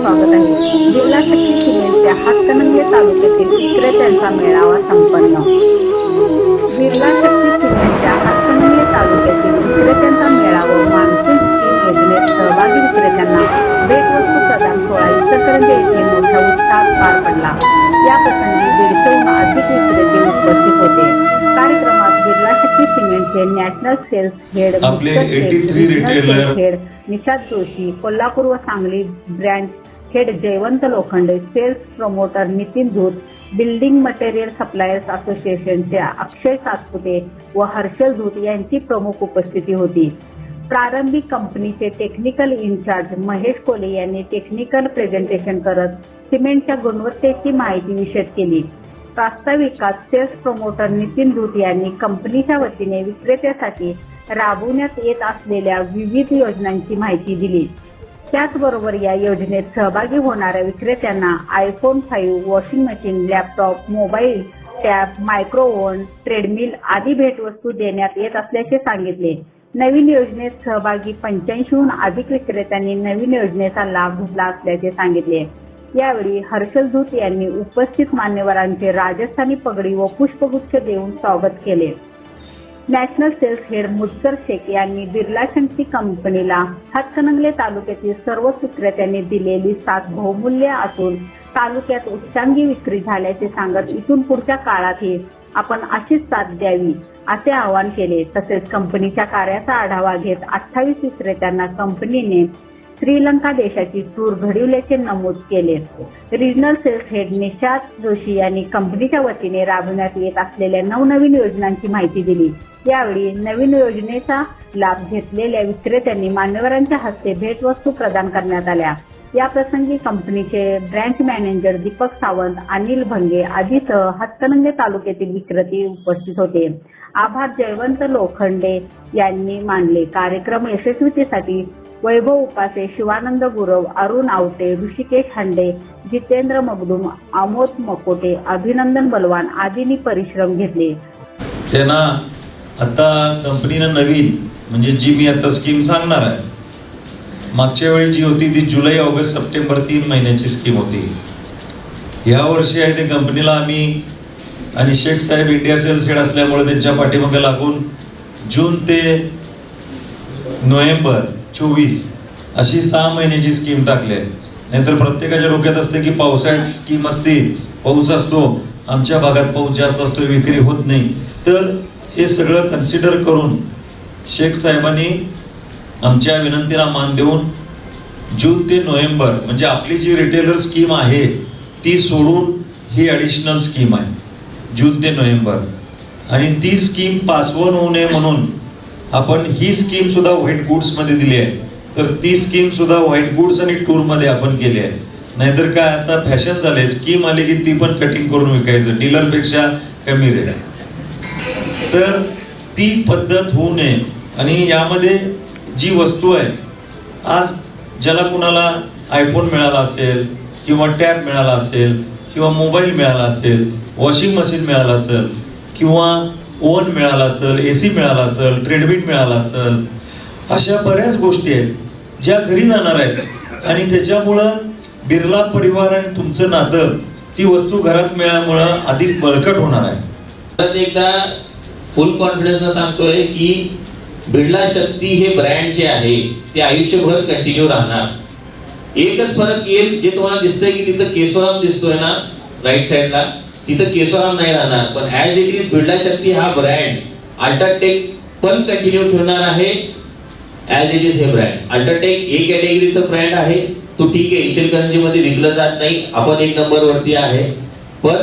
स्वागत आहे. जिल्हा शक्ती सिमेंटच्या हातकणंगले तालुक्यातील विक्रेत्यांचा मेळावा संपन्न. बिर्ला शक्ती सिमेंटच्या हातकणंगले तालुक्यातील विक्रेत्यांचा मेळावा मान्सून स्कीम योजनेत सहभागी विक्रेत्यांना भेटवस्तू प्रदान सोहळा इचलकरंजी येथे मोठ्या उत्साहात पार पडला. या प्रसंगी दीडशेहून अधिक विक्रेते उपस्थित होते. कार्यक्रमात बिर्ला शक्ती सिमेंटचे नॅशनल सेल्स हेड आपले mister Shaikh, 83 regional retailer sales head Nishad Joshi Kolhapur व Sangli branch head Jaywant Lokhande sales promoter Nitin Dhoot building material suppliers असोसिएशनच्या अक्षय सातपुते व हर्षल धूत यांची प्रमुख उपस्थिती होती. प्रारंभी कंपनीचे टेक्निकल इन्चार्ज महेश कोले यांनी टेक्निकल प्रेझेंटेशन करत सिमेंटच्या गुणवत्तेची माहिती विशद केली. प्रास्ताविकात सेल्स प्रमोटर नितीन धूत यांनी कंपनीच्या वतीने विक्रेत्यासाठी राबवण्यात येत असलेल्या विविध योजनांची माहिती दिली. त्याचबरोबर या योजनेत सहभागी होणाऱ्या विक्रेत्यांना iPhone five washing machine laptop mobile tab microwave treadmill आदी भेटवस्तू देण्यात येत असल्याचे सांगितले. नवीन योजनेत सहभागी पंच्याऐंशीहून अधिक विक्रेत्यांनी नवीन योजनेचा लाभ घेतला असल्याचे सांगितले. यावेळी हर्षल धूत यांनी उपस्थित मान्यवरांचे राजस्थानी पगडी व पुष्पगुच्छ देऊन स्वागत केले. National sales head mister Shaikh यांनी बिर्ला शक्ती कंपनीला हातकणंगले तालुक्यातील सर्व विक्रेत्यांनी दिलेली साथ बहुमूल्य असून तालुक्यात उच्चांगी विक्री झाल्याचे सांगत इथून पुढच्या काळातही आपण अशीच साथ द्यावी असे आवाहन केले. तसेच कंपनीच्या कार्याचा आढावा घेत अठ्ठावीस विक्रेत्यांना कंपनीने श्रीलंका देशाची टूर घडविल्याचे नमूद केले regional sales head Nishad Joshi यांनी कंपनीच्या वतीने राबवण्यात येत असलेल्या नवनवीन योजनांची माहिती दिली. यावेळी नवीन योजनेचा लाभ घेतलेल्या विक्रेत्यांनी मान्यवरांच्या हस्ते भेटवस्तू प्रदान करण्यात आल्या. या प्रसंगी कंपनीचे ब्रँच मॅनेजर दीपक सावंत अनिल भंगे आदीसह हातकणंगे तालुक्यातील विक्रेते उपस्थित होते. आभार जयवंत लोखंडे यांनी मानले. कार्यक्रम यशस्वीतेसाठी वैभव उपासे शिवानंद गुरव अरुण आवटे ऋषिकेश हांडे जितेंद्र मगदुम आमोद मकोटे अभिनंदन बलवान आदींनी परिश्रम घेतले. त्यांना आता कंपनीनं नवीन म्हणजे जी मी आता स्कीम सांगणार आहे मागच्या वेळी जी होती ती जुलै ऑगस्ट सप्टेंबर तीन महिन्याची स्कीम होती. ह्या वर्षी आहे ते कंपनीला आम्ही आणि Shaikh Saheb India sales head असल्यामुळे त्यांच्या पाठीमागे लागून जून ते नोव्हेंबर चोवीस. अशी सहा महिन्याची स्कीम टाकली आहे. नाहीतर प्रत्येकाच्या डोक्यात असते की पावसाळ्यात स्कीम असते. पाऊस असतो. आमच्या भागात पाऊस जास्त असतो विक्री होत नाही. तर हे सगळं कन्सिडर करून शेख साहेबांनी आमच्या विनंतीला मान देऊन जून ते नोव्हेंबर म्हणजे आपली जी रिटेलर स्कीम आहे ती सोडून ही ॲडिशनल स्कीम आहे. जून ते नोव्हेंबर. आणि ती स्कीम पासवन होऊ नये म्हणून आपण ही स्कीम सुद्धा व्हाईट गुड्समध्ये दिली आहे. तर ती स्कीम सुद्धा व्हाईट गुड्स आणि टूरमध्ये आपण केली आहे. नाहीतर काय आता फॅशन झालंय. स्कीम आली की ती पण कटिंग करून विकायचं. डीलरपेक्षा कमी रेट तर ती पद्धत होऊ नये. आणि यामध्ये जी वस्तू आहे आज ज्याला कुणाला आयफोन मिळाला असेल किंवा टॅब मिळाला असेल किंवा मोबाईल मिळाला असेल वॉशिंग मशीन मिळालं असेल किंवा ओव्हन मिळाला असेल ए सी मिळाला असेल ट्रेडमिट मिळाला असेल अशा बऱ्याच गोष्टी आहेत ज्या घरी जाणार आहेत. आणि त्याच्यामुळं बिर्ला परिवार आणि तुमचं नातं ती वस्तू घरात मिळाल्यामुळं अधिक बळकट होणार आहे. परत एकदा फुल कॉन्फिडन्स सांगतोय की बिर्ला शक्ती हे ब्रँड जे आहे ते आयुष्यभर कंटिन्यू राहणार. एकच फरक येईल जे तुम्हाला दिसतंय की तिथं केशवराम दिसतोय ना राईट साईडला तिथं केशवराम नाही राहणार पण as it is Birla Shakti हा ब्रँड अल्ट्राटेक पण कंटिन्यू ठेवणार आहे. ऍज इट इज हे ब्रँड अल्ट्राटेक ए कॅटेगरीचं ब्रँड आहे. तो ठीक आहे इचलकरंजीमध्ये विकलं जात नाही. आपण एक नंबर वरती आहे. पण